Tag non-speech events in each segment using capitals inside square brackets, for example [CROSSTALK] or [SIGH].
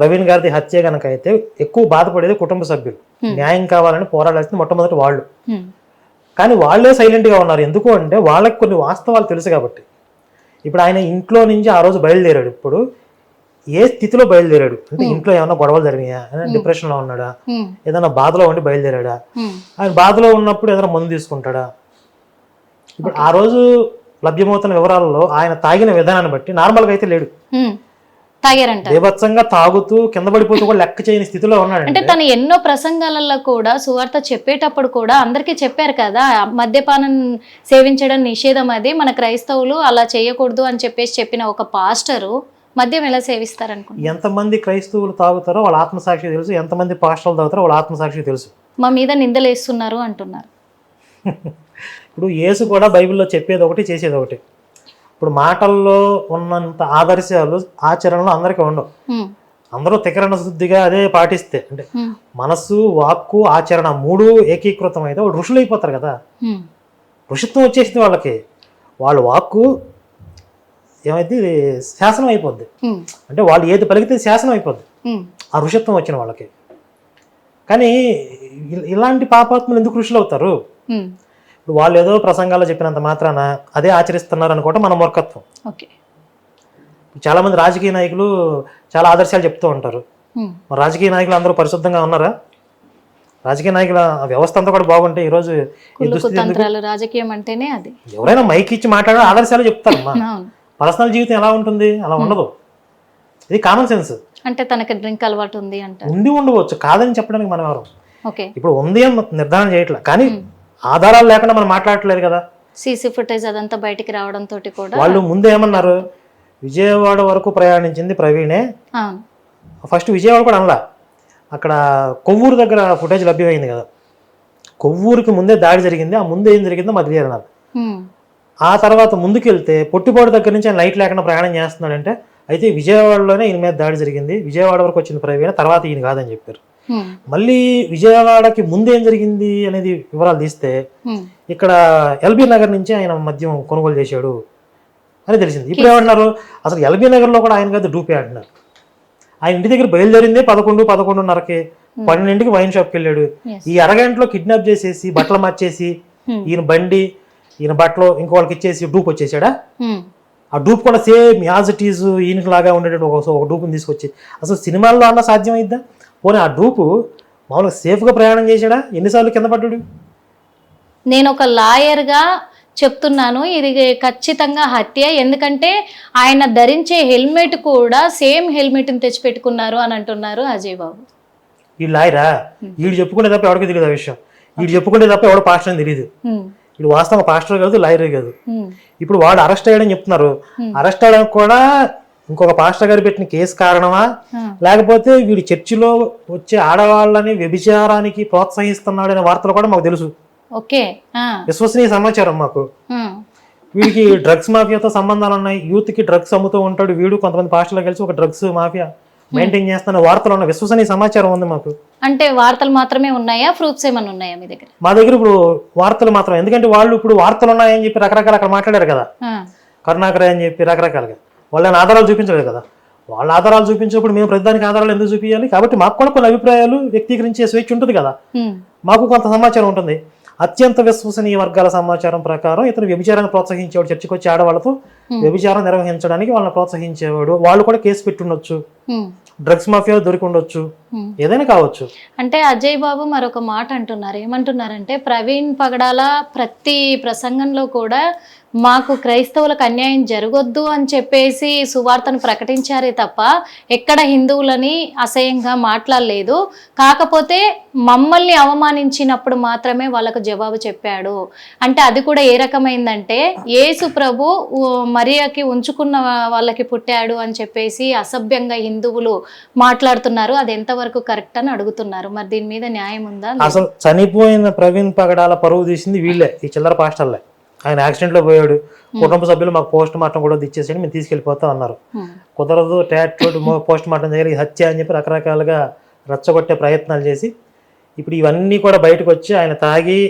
ప్రవీణ్ గారిది హత్య కనుక అయితే ఎక్కువ బాధపడేది కుటుంబ సభ్యులు. న్యాయం కావాలని పోరాడాల్సింది మొట్టమొదటి వాళ్ళు. కానీ వాళ్ళే సైలెంట్గా ఉన్నారు. ఎందుకు అంటే వాళ్ళకి కొన్ని వాస్తవాలు తెలుసు కాబట్టి. ఇప్పుడు ఆయన ఇంట్లో నుంచి ఆ రోజు బయలుదేరాడు. ఇప్పుడు ఏ స్థితిలో బయలుదేరాడు? అంటే ఇంట్లో ఏమైనా గొడవలు జరిగినాయా? ఆయన డిప్రెషన్లో ఉన్నాడా. ఏదైనా బాధలో ఉండి బయలుదేరాడా. ఆయన బాధలో ఉన్నప్పుడు ఏదైనా మందు తీసుకుంటాడా? ఇప్పుడు ఆ రోజు లభ్యమవుతున్న వివరాలలో ఆయన తాగిన విధానాన్ని బట్టి నార్మల్గా అయితే లేడు. తాగారంట బీభత్సంగా తాగుతూ కింద పడిపోతూ కూడా లెక్క చేయని స్థితిలో ఉన్నాడు అంటే తను ఎన్నో ప్రసంగాలలో కూడా సువార్త చెప్పేటప్పుడు కూడా అందరికీ చెప్పారు కదా మద్యపానం సేవించడం నిషేధం అది మన క్రైస్తవులు అలా చేయకూడదు అని చెప్పేసి చెప్పిన ఒక పాస్టరు మద్యం ఎలా సేవిస్తారనుకుంటున్నారు? ఎంతమంది క్రైస్తవులు తాగుతారో వాళ్ళ ఆత్మసాక్షి తెలుసు ఎంతమంది పాస్టర్లు తాగుతారో వాళ్ళ ఆత్మసాక్షి తెలుసు. మా మీద నిందలేస్తున్నారు అంటున్నారు. [LAUGHS] ఇప్పుడు యేసు కూడా బైబిల్లో చెప్పేది ఒకటి చేసేది ఒకటి. ఇప్పుడు మాటల్లో ఉన్నంత ఆదర్శాలు ఆచరణలో అందరికీ ఉండవు. అందరూ తికరణ శుద్ధిగా అదే పాటిస్తే అంటే. మనస్సు వాక్కు ఆచరణ మూడు ఏకీకృతం అయితే వాళ్ళు ఋషులు అయిపోతారు కదా. ఋషిత్వం వచ్చేసింది వాళ్ళకి వాళ్ళ వాక్కు ఏమైంది శాసనం అయిపోద్ది. అంటే వాళ్ళు ఏది పలికితే శాసనం అయిపోద్ది. ఆ ఋషిత్వం వచ్చిన వాళ్ళకి కానీ ఇలాంటి పాపాత్ములు ఎందుకు ఋషులు అవుతారు వాళ్ళు ఏదో ప్రసంగాల్లో చెప్పినంత మాత్రాన అదే ఆచరిస్తున్నారు అనుకోవటం మన మూర్ఖత్వం. ఓకే. చాలా మంది రాజకీయ నాయకులు చాలా ఆదర్శాలు చెప్తూ ఉంటారు. రాజకీయ నాయకులు అందరూ పరిశుద్ధంగా ఉన్నారా? రాజకీయ నాయకుల వ్యవస్థ అంతా కూడా బాగుంటే ఈరోజు రాజకీయం అంటేనే అది. ఎవరైనా మైక్ ఇచ్చి మాట్లాడే ఆదర్శాలు చెప్తారమ్మా. [LAUGHS] పర్సనల్ జీవితం ఎలా ఉంటుంది? అలా ఉండదు. ఇది కామన్ సెన్స్. అంటే తనకి డ్రింక్ అలవాటు ఉంది అంటారు. ఉండి ఉండవచ్చు. కాదని చెప్పడానికి మనం ఎవరు. ఇప్పుడు ఉంది అని నిర్ధారణ చేయట్లేదు కానీ ఆధారాలు లేకుండా మనం మాట్లాడట్లేదు కదా. సీసీ ఫుటేజ్ అదంతా బయటికి రావడం తోటి కూడా వాళ్ళు ముందు ఏమన్నారు? విజయవాడ వరకు ప్రయాణించింది ప్రవీణే. ఫస్ట్ విజయవాడ కూడా అనలా. అక్కడ కొవ్వూరు దగ్గర ఫుటేజ్ లభ్యమైంది కదా. కొవ్వూరుకి ముందే దాడి జరిగింది. ఆ ముందు ఏం జరిగిందో మాకు తెలియదు నాకు. ఆ తర్వాత ముందుకెళ్తే పొట్టిపాడు దగ్గర నుంచి ఆయన లైట్ లేకుండా ప్రయాణం చేస్తున్నాడంటే అయితే విజయవాడలోనే ఈయన మీద దాడి జరిగింది. విజయవాడ వరకు వచ్చింది ప్రవీణ. తర్వాత ఈయన కాదని చెప్పారు. మళ్ళీ విజయవాడకి ముందు ఏం జరిగింది అనేది వివరాలు తీస్తే. ఇక్కడ ఎల్బీ నగర్ నుంచి ఆయన మద్యం కొనుగోలు చేశాడు అని తెలిసింది. ఇప్పుడు ఏమంటున్నారు? అసలు ఎల్బీ నగర్లో కూడా ఆయన కాదు డూపే అంటున్నారు. ఆయన ఇంటి దగ్గర బయలుదేరిందే పదకొండు పదకొండున్నరకి పన్నెండింటికి వైన్ షాప్కి వెళ్ళాడు. ఈ అరగంటలో కిడ్నాప్ చేసేసి బట్టలు మార్చేసి. ఈయన బండి ఈయన బట్టలు ఇంకో వాళ్ళకి ఇచ్చేసి డూప్ వచ్చేసాడా. ఆ డూప్ కూడా సేమ్ యాజ్ ఇట్ ఈజ్ ఈయనకి లాగా ఉండేటట్టు ఒక ఒక డూప్ని తీసుకొచ్చి. అసలు సినిమాల్లో అన్న సాధ్యం అయిద్దా? పోనీ ఆ డూపు మామూలుగా సేఫ్గా ప్రయాణం చేశాడా? ఎన్నిసార్లు కింద పడ్డాడు? నేను ఒక లాయర్గా చెప్తున్నాను. ఇది ఖచ్చితంగా హత్య. ఎందుకంటే ఆయన ధరించే హెల్మెట్ కూడా సేమ్ హెల్మెట్ని తెచ్చిపెట్టుకున్నారు అని అంటున్నారు అజయ్ బాబు. వీడు లాయరా? వీడు చెప్పుకునే తప్ప ఎవరికి తెలియదు ఆ విషయం. వీడు చెప్పుకునే తప్ప ఎవడో పాస్టర్ అని తెలియదు. వీడు వాస్తవం పాస్టర్ కాదు లాయర్ కాదు. ఇప్పుడు వాడు అరెస్ట్ అయ్యాడని చెప్తున్నారు. అరెస్ట్ అవ్వడానికి కూడా ఇంకొక పాస్టర్ గారు పెట్టిన కేసు కారణమా. లేకపోతే వీడు చర్చిలో వచ్చే ఆడవాళ్ళని వ్యభిచారానికి ప్రోత్సహిస్తున్నాడనే వార్తలు కూడా మాకు తెలుసు. ఓకే. విశ్వసనీయ సమాచారం మాకు. వీడికి డ్రగ్స్ మాఫియాతో సంబంధాలు ఉన్నాయి. యూత్కి డ్రగ్స్ అమ్ముతూ ఉంటాడు వీడు. కొంతమంది పాస్టర్లు కలిసి ఒక డ్రగ్స్ మాఫియా మెయింటైన్ చేస్తున్న వార్తలు ఉన్న విశ్వసనీయ సమాచారం ఉంది మాకు. అంటే వార్తలు మాత్రమే ఉన్నాయా? ప్రూఫ్స్ ఏమైనా ఉన్నాయా మీ దగ్గర? మా దగ్గర ఇప్పుడు వార్తలు మాత్రం. ఎందుకంటే వాళ్ళు ఇప్పుడు వార్తలు ఉన్నాయని చెప్పి రకరకాల అక్కడ మాట్లాడారు కదా. కరుణాకర్ అని చెప్పి రకరకాలుగా. వాళ్ళని ఆధారాలు చూపించలేదు కదా. వాళ్ళ ఆధారాలు చూపించినప్పుడు మేము ప్రతిదానికి ఆధారాలు ఎందుకు చూపించాలి కాబట్టి మాకు కూడా కొన్ని అభిప్రాయాలు వ్యక్తీకరించే స్వేచ్ఛ ఉంటుంది కదా. మాకు కొంత సమాచారం ఉంటుంది. అత్యంత విశ్వసనీయ వర్గాల సమాచారం ప్రకారం ఇతను వ్యభిచారాన్ని ప్రోత్సహించేవాడు చర్చకు వచ్చి ఆడవాళ్ళతో వ్యభిచారం నిర్వహించడానికి వాళ్ళని ప్రోత్సహించేవాడు. వాళ్ళు కూడా కేసు పెట్టి ఉండొచ్చు హ్మ్. డ్రగ్స్ మాఫియాలో దొరికి ఉండొచ్చు. ఏదైనా కావచ్చు. అంటే అజయ్ బాబు మరొక మాట అంటున్నారు. ఏమంటున్నారంటే ప్రవీణ్ పగడాల ప్రతి ప్రసంగంలో కూడా మాకు క్రైస్తవులకు అన్యాయం జరగొద్దు అని చెప్పేసి సువార్తను ప్రకటించారే తప్ప ఎక్కడ హిందువులని అసహ్యంగా మాట్లాడలేదు. కాకపోతే మమ్మల్ని అవమానించినప్పుడు మాత్రమే వాళ్ళకు జవాబు చెప్పాడు. అంటే అది కూడా ఏ రకమైందంటే యేసు ప్రభు మరియకి ఉంచుకున్న వాళ్ళకి పుట్టాడు అని చెప్పేసి అసభ్యంగా హిందువులు మాట్లాడుతున్నారు. అది ఎంతవరకు కరెక్ట్ అని అడుగుతున్నారు. మరి దీని మీద న్యాయం ఉందా? అసలు చనిపోయిన ప్రవీణ్ పగడాల పరువు తీసింది వీళ్ళే ఈ చిల్లర పాస్టర్లే. ఆయన యాక్సిడెంట్లో పోయాడు. కుటుంబ సభ్యులు మాకు పోస్ట్ మార్టం కూడా ఇచ్చేసేయండి మేము తీసుకెళ్ళిపోతా అన్నారు. కుదరదు ట్యాట్ పోస్ట్ మార్టం ఇది హత్య అని చెప్పి రకరకాలుగా రెచ్చగొట్టే ప్రయత్నాలు చేసి ఇప్పుడు ఇవన్నీ కూడా బయటకు వచ్చి ఆయన తాగి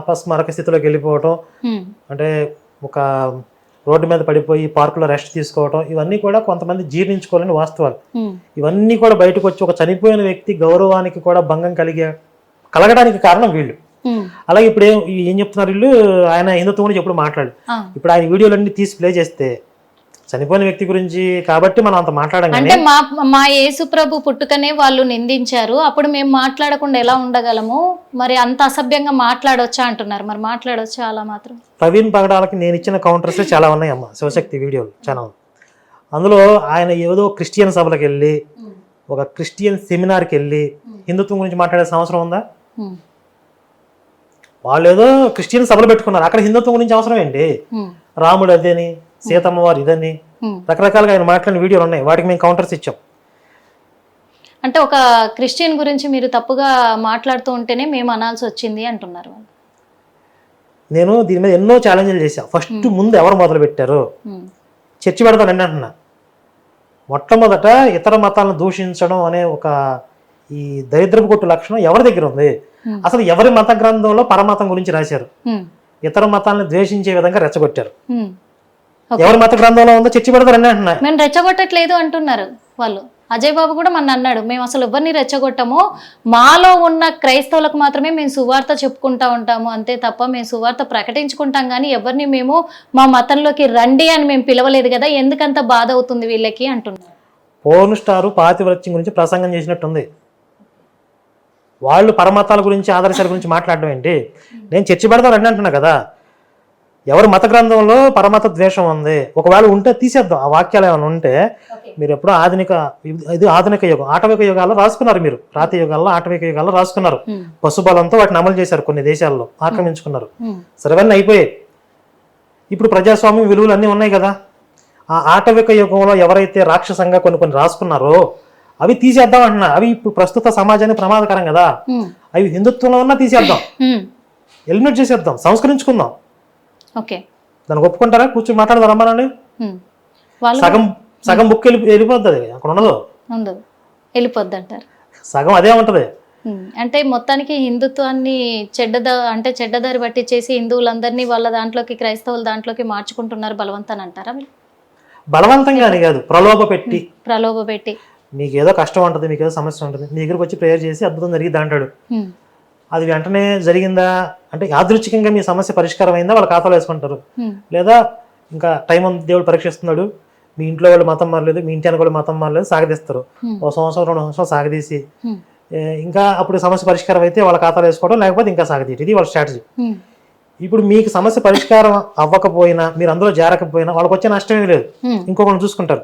అపస్మారక స్థితిలోకి వెళ్ళిపోవటం. అంటే ఒక రోడ్డు మీద పడిపోయి పార్కులో రెస్ట్ తీసుకోవడం ఇవన్నీ కూడా కొంతమంది జీర్ణించుకోలేని వాస్తవాలు. ఇవన్నీ కూడా బయటకు వచ్చి ఒక చనిపోయిన వ్యక్తి గౌరవానికి కూడా భంగం కలిగే కలగడానికి కారణం వీళ్ళు. అలాగే ఇప్పుడు ఏం ఏం చెప్తున్నారు వీళ్ళు? ఆయన హిందుత్వం గురించి ఎప్పుడు మాట్లాడు. ఇప్పుడు ఆయన వీడియోలన్నీ తీసి ప్లే చేస్తే చనిపోయిన వ్యక్తి గురించి కాబట్టి మనం అంత మాట్లాడం కానీ అంటే మా మా యేసు ప్రభు పుట్టుకనే వాళ్ళు నిందించారు. అప్పుడు మేము మాట్లాడకుండా ఎలా ఉండగలము? మరి అంత అసభ్యంగా మాట్లాడొచ్చా అంటున్నారు. మరి మాట్లాడొచ్చా అలా మాత్రం? ప్రవీణ్ పగడాలకి నేను ఇచ్చిన కౌంటర్స్ చాలా ఉన్నాయి అమ్మ. శివశక్తి వీడియోలు చాలా ఉన్నాయి. అందులో ఆయన ఏదో క్రిస్టియన్ సభలకు వెళ్ళి ఒక క్రిస్టియన్ సెమినార్కి వెళ్ళి హిందుత్వం గురించి మాట్లాడే అవసరం ఉందా? వాళ్ళు ఏదో క్రిస్టియన్ సభలు పెట్టుకున్నారు. అక్కడ హిందుత్వం గురించి అవసరం ఏంటి? రాముడు అదేని సీతమ్మ వారు ఇదని. రకరకాలుగా ఆయన మాట్లాడిన వీడియోలు ఉన్నాయి. వాటికి మేము కౌంటర్స్ ఇచ్చాం. అంటే ఒక క్రిస్టియన్ గురించి మీరు తప్పుగా మాట్లాడుతూ ఉంటేనే మేము అనాల్సి వచ్చింది అంటున్నారు నేను దీని మీద ఎన్నో ఛాలెంజ్లు చేశాను ఫస్ట్ ముందు ఎవరు మొదలు పెట్టారు? చర్చి పెడతానండి అంటున్నా. మొట్టమొదట ఇతర మతాలను దూషించడం అనే ఒక ఈ దరిద్రపు కొట్టు లక్షణం ఎవరి దగ్గర ఉంది. అసలు ఎవరి మత గ్రంథంలో పరమతం గురించి రాశారు? ఇతర మతాలను ద్వేషించే విధంగా రెచ్చగొట్టారు. ఎవరి మత గ్రంథంలో ఉందో చర్చి పెడతారండి అంటున్నా మేము రెచ్చగొట్టట్లేదు అంటున్నారు వాళ్ళు. అజయ్ బాబు కూడా మన అన్నాడు మేము అసలు ఎవరిని రెచ్చగొట్టము? మాలో ఉన్న క్రైస్తవులకు మాత్రమే మేము సువార్త చెప్పుకుంటా ఉంటాము. అంతే తప్ప మేము సువార్త ప్రకటించుకుంటాం కానీ ఎవరిని మేము మా మతంలోకి రండి అని మేము పిలవలేదు కదా ఎందుకంత బాధ అవుతుంది వీళ్ళకి? అంటున్నారు. పోర్న్ స్టారు పాతివ్రత్యం గురించి ప్రసంగం చేసినట్టుంది. వాళ్ళు పరమతాల గురించి ఆదర్శాల గురించి మాట్లాడడం ఏంటి? నేను చర్చి పెడతానండి అంటున్నా కదా. ఎవరి మత గ్రంథంలో పరమత ద్వేషం ఉంది? ఒకవేళ ఉంటే తీసేద్దాం. ఆ వాక్యాలు ఏమైనా ఉంటే మీరు ఎప్పుడో ఆధునిక ఇది ఆధునిక యుగం ఆటవిక యుగాల్లో రాసుకున్నారు మీరు. రాతి యుగాల్లో ఆటవిక యుగాల్లో రాసుకున్నారు. పశుబలంతో వాటిని అమలు చేశారు కొన్ని దేశాల్లో ఆక్రమించుకున్నారు. సర్వన్నీ అయిపోయాయి. ఇప్పుడు ప్రజాస్వామ్యం విలువలు అన్నీ ఉన్నాయి కదా. ఆ ఆటవిక యుగంలో ఎవరైతే రాక్షసంగా కొన్ని కొన్ని రాసుకున్నారో అవి తీసేద్దాం అంటున్నా. అవి ఇప్పుడు ప్రస్తుత సమాజానికి ప్రమాదకరం కదా. అవి హిందుత్వంలో ఉన్నా తీసేద్దాం. ఎలిమినేట్ చేసేద్దాం. సంస్కరించుకుందాం. ఓకే. దానికి ఒప్పుకుంటారా? కూర్చొని మాట్లాడదాం. రమ్మానండి. సగం సగం బుక్ వెళ్ళి వెళ్ళిపోతుంది అక్కడ ఉండదు. ఉండదు. వెళ్ళిపోద్ది అంటారు సగం అదే ఉంటది. అంటే మొత్తానికి హిందుత్వాన్ని చెడ్డద అంటే చెడ్డదారి పట్టించేసి హిందువులందరినీ వాళ్ళ దాంట్లోకి క్రైస్తవుల దాంట్లోకి మార్చుకుంటున్నారు బలవంతాన్ని అంటారా మీరు కాదు. ప్రలోభ పెట్టి. ప్రలోభ పెట్టి. మీకు ఏదో కష్టం ఉంటుంది మీకు ఏదో సమస్య ఉంటుంది మీ దగ్గరకు వచ్చి ప్రేయర్ చేసి అద్భుతం జరిగింది అంటాడు. అది వెంటనే జరిగిందా? అంటే యాదృచ్ఛికంగా మీ సమస్య పరిష్కారం అయిందా? వాళ్ళ ఖాతాలో వేసుకుంటారు. లేదా ఇంకా టైం దేవుడు పరీక్షిస్తున్నాడు మీ ఇంట్లో వాళ్ళు మతం మారలేదు మీ ఇంటి వాళ్ళు మతం మారలేదు సాగదీస్తారు. ఓ సంవత్సరం రెండు సంవత్సరాలు సాగదీసి ఇంకా అప్పుడు సమస్య పరిష్కారం అయితే వాళ్ళ ఖాతాలో వేసుకోవడం లేకపోతే ఇంకా సాగదీయటం. ఇది వాళ్ళ స్ట్రాటజీ ఇప్పుడు మీకు సమస్య పరిష్కారం అవ్వకపోయినా మీరు అందులో జారకపోయినా వాళ్ళకి వచ్చే నష్టమే లేదు ఇంకొకరిని చూసుకుంటారు.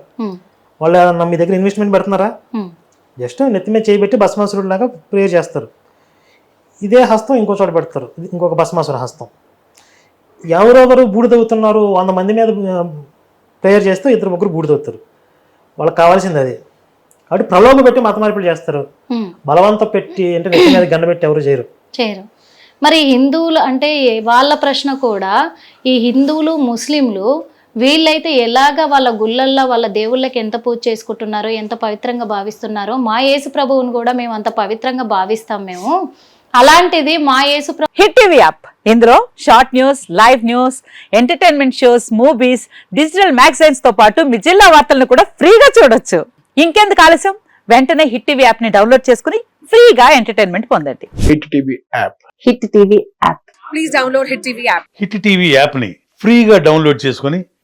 వాళ్ళు ఏమన్నా మీ దగ్గర ఇన్వెస్ట్మెంట్ పెడుతున్నారా? జస్ట్ నెత్తి మీద చేయబెట్టి భస్మాసురుడు లాగా ప్రేయర్ చేస్తారు. ఇదే హస్తం ఇంకో చోట పెడతారు. ఇది ఇంకొక భస్మాసుర హస్తం. ఎవరెవరు బూడిదవుతున్నారు వంద మంది మీద ప్రేయర్ చేస్తే ఇద్దరు ముగ్గురు బూడిదవుతారు. వాళ్ళకి కావాల్సింది అది. కాబట్టి ప్రలోభ పెట్టి మత మార్పిడి చేస్తారు. బలవంత పెట్టి అంటే నెత్తి మీద గండ పెట్టి ఎవరు చేయరు. చేయరు. మరి హిందువులు అంటే వాళ్ళ ప్రశ్న కూడా ఈ హిందువులు ముస్లింలు వీళ్ళైతే ఎలాగ వాళ్ళ గుళ్ళల్లో వాళ్ళ దేవుళ్ళకి ఎంత పూజ చేసుకుంటున్నారో ఎంత పవిత్రంగా భావిస్తున్నారో మా యేసు ప్రభువుని కూడా మేము అంత పవిత్రంగా భావిస్తాం మేము. అలాంటిది మా యేసు హిట్ టీవీ యాప్. ఇందులో short news live news entertainment shows movies digital మ్యాగజైన్స్తో పాటు మీ జిల్లా వార్తలను కూడా ఫ్రీగా చూడొచ్చు. ఇంకెందుకు ఆలస్యం? వెంటనే హిట్ టీవీ యాప్ని డౌన్లోడ్ చేసుకుని ఫ్రీగా ఎంటర్టైన్మెంట్ పొందండి. Hit TV app. Hit TV app. Please download Hit TV app. Hit TV యాప్ని ఫ్రీగా డౌన్లోడ్ చేసుకొని